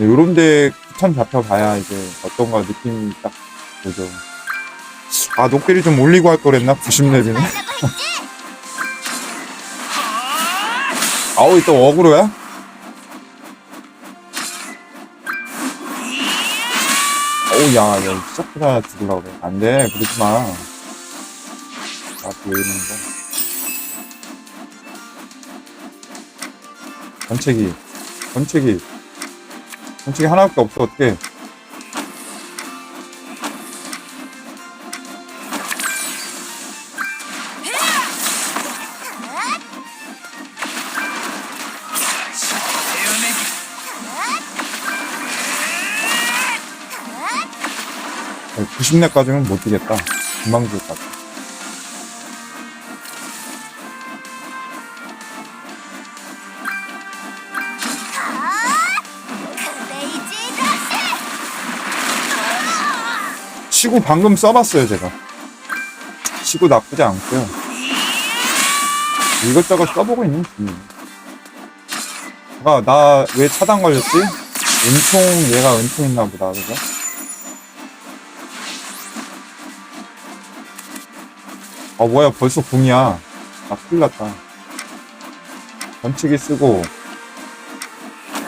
요런 데 추천 잡혀봐야 이제 어떤가 느낌이 딱 오죠. 아, 녹비를 좀 올리고 할 거랬나? 90렙이네. 아우, 또 어그로야? 어우, 야, 야, 시작보다 죽으려고 그래. 안 돼, 그러지 마. 나도 왜 이러는 거야. 전체기, 전체기. 전체기 하나밖에 없어. 네, 90렙까지는 못 뛰겠다. 금방 죽을 것 같아. 시구 방금 써봤어요, 제가. 시구 나쁘지 않고요. 이것저것 써보고 있는 중이에요. 아, 나 왜 차단 걸렸지? 은총, 얘가 은총 있나 보다, 그죠? 어, 뭐야, 벌써 궁이야. 나 큰일 났다. 전치기 쓰고,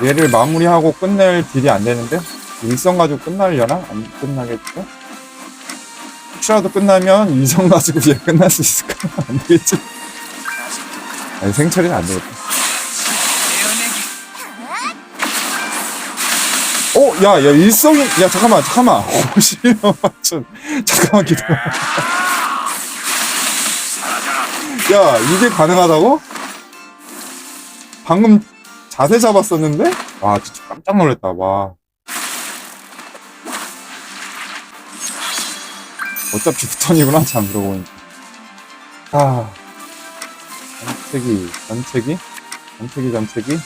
얘를 마무리하고 끝낼 딜이 안 되는데? 일성 가지고 끝나려나? 안 끝나겠죠? 혹시라도 끝나면 이성 가지고 얘 끝날 수 있을까? 안 되겠지? 아니, 생처리는 안 되겠다. 어, 야, 야, 일성이, 야, 잠깐만, 잠깐만. 오, 실력 맞춘. 잠깐만 기다려. 야, 이게 가능하다고? 방금 자세 잡았었는데? 와, 진짜 깜짝 놀랐다, 와. 어차피 부턴이구나, 참, 그러고 보니까. 아. 전체기, 전체기, 전체기, 전체기,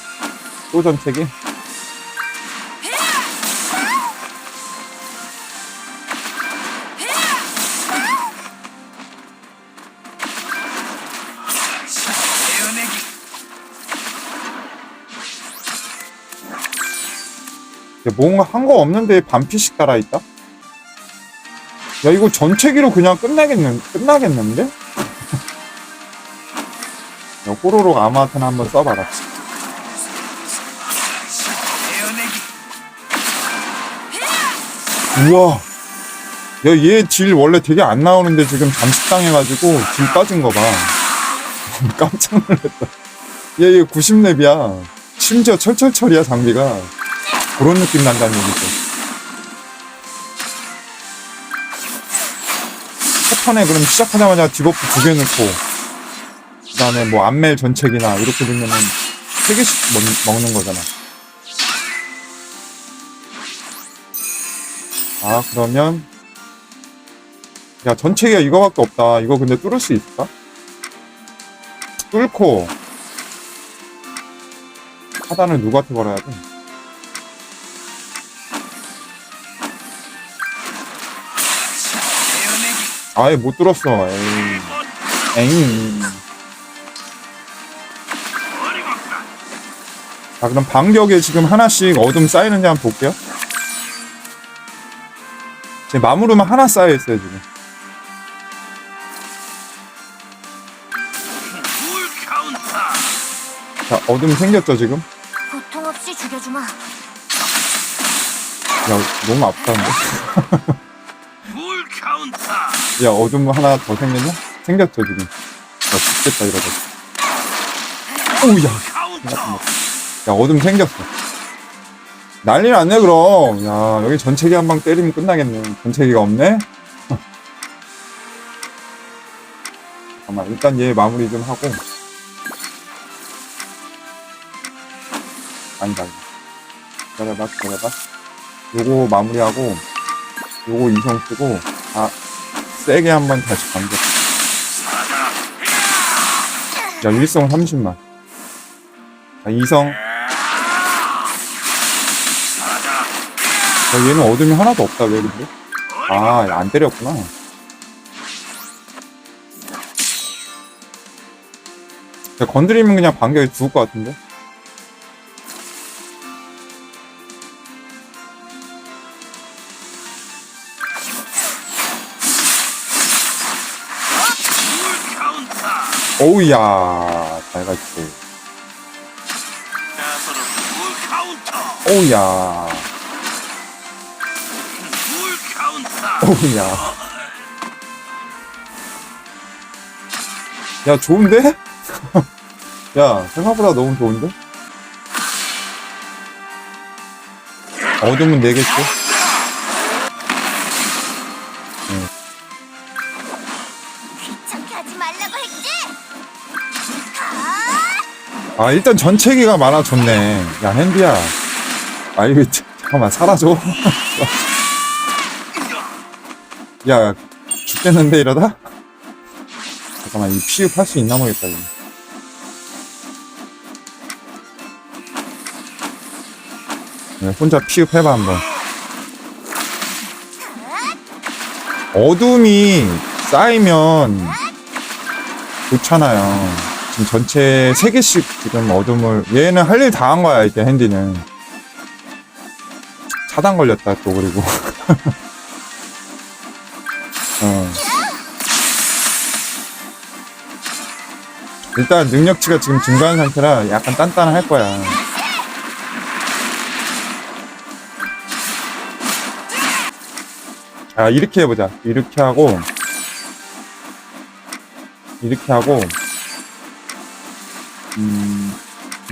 또. 야, 뭔가 한 거 없는데 반피씩 달아있다? 야, 이거 전체기로 그냥 끝나겠는, 끝나겠는데? 야, 호로록 아마한테나 한번 써봐라. 우와. 야, 얘딜 원래 되게 안 나오는데 지금 잠식당해가지고 딜 빠진 거 봐. 깜짝 놀랐다. 얘, 얘 90렙이야. 심지어 철철철이야, 장비가. 그런 느낌 난다는 얘기죠. 턴에 그럼 시작하자마자 디버프 두 개 넣고, 그 다음에 뭐 안멜 전책이나 이렇게 되면은 세 개씩 먹, 먹는 거잖아. 아, 그러면, 야, 전체기가 이거밖에 없다. 이거 근데 뚫을 수 있을까? 뚫고, 하단을 누구한테 걸어야 돼? 아예 못 들었어. 에이. 자, 그럼 반격에 지금 하나씩 어둠 쌓이는지 한번 볼게요. 제 마무르만 하나 쌓여있어요, 지금. 자, 어둠 생겼죠, 지금? 고통 없이 죽여주마. 야, 너무 아프다는데? 야, 어둠 하나 더 생겼냐? 생겼죠, 지금. 야, 죽겠다, 이러다. 오우, 야. 어둠 생겼어. 난리 났네, 그럼. 야, 여기 전체기 한 방 때리면 끝나겠네. 전체기가 없네? 잠깐만, 일단 얘 마무리 좀 하고. 아니다, 아니다. 기다려봐, 기다려봐. 요거 마무리하고, 요거 이성 쓰고, 아, 세게 한 번 다시 반격. 야, 일성 30만. 아, 이성. 야, 얘는 어둠이 하나도 없다, 왜 근데? 아, 안 때렸구나. 야, 건드리면 그냥 반격이 죽을 것 같은데? 오우야. 잘 갔지. 나서로 풀 카운터. 오우야. 오우야. 야, 좋은데? 야, 생각보다 너무 좋은데? 어둠은 내겠지? 아, 아, 일단 전체기가 많아졌네. 야, 핸디야. 아, 이거, 참- 잠깐만, 사라져. 야, 죽겠는데, 이러다? 잠깐만, 이 피흡할 수 있나 모르겠다, 이거. 네, 혼자 피흡해봐, 한번. 어둠이 쌓이면 좋잖아요. 지금 전체 3개씩 지금 어둠을, 얘는 할 일 다 한 거야, 이때 핸디는. 차단 걸렸다, 또, 그리고. 어. 일단 능력치가 지금 증가한 상태라 약간 단단할 거야. 자, 이렇게 해보자. 이렇게 하고, 이렇게 하고, 음,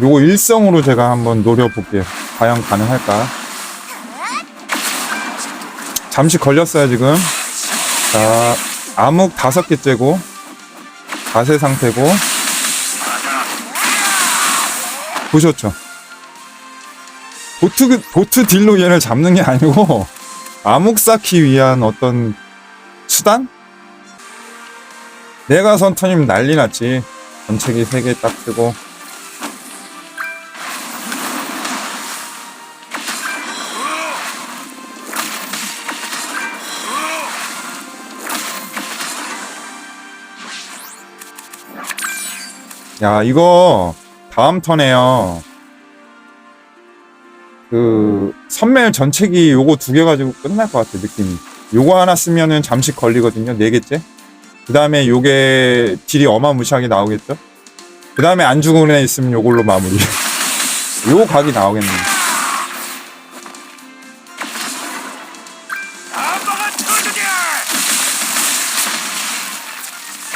요거 일성으로 제가 한번 노려볼게요. 과연 가능할까? 잠시 걸렸어요, 지금. 자, 암흑 다섯 개째고, 자세 상태고, 보셨죠? 보트, 보트 딜로 얘를 잡는 게 아니고, 암흑 쌓기 위한 어떤 수단? 내가 선턴이면 난리 났지. 전체기 3개 딱 뜨고. 야, 이거 다음 턴에요. 그 선멜 전체기 요거 두 개 가지고 끝날 것 같아 느낌이. 요거 하나 쓰면은 잠시 걸리거든요. 네 개째. 그 다음에 요게 딜이 어마무시하게 나오겠죠. 그 다음에 안 죽은 애 있으면 요걸로 마무리. 요 각이 나오겠네.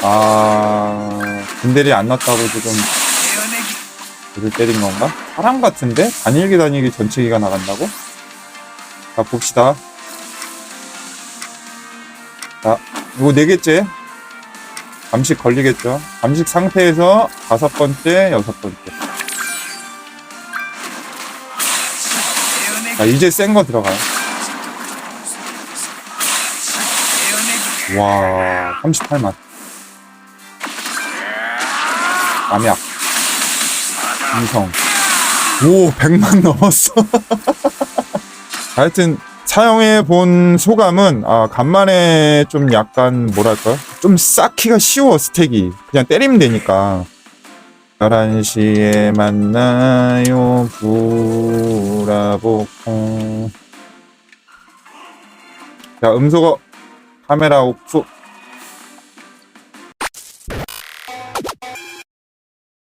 아 군대리 안 났다고 지금. 우를 때린 건가? 사람 같은데? 단일기 단일기 전체기가 나간다고? 자, 봅시다. 자, 이거 네 개째. 잠식 걸리겠죠? 잠식 상태에서 다섯 번째, 여섯 번째. 자, 이제 센 거 들어가요. 와, 38만. 남약. 이성. 오, 100만 넘었어. 하여튼, 사용해 본 소감은, 아, 간만에 좀 약간, 뭐랄까, 좀 쌓기가 쉬워, 스택이. 그냥 때리면 되니까. 11시에 만나요, 브라보콩. 자, 음소거, 카메라 오프.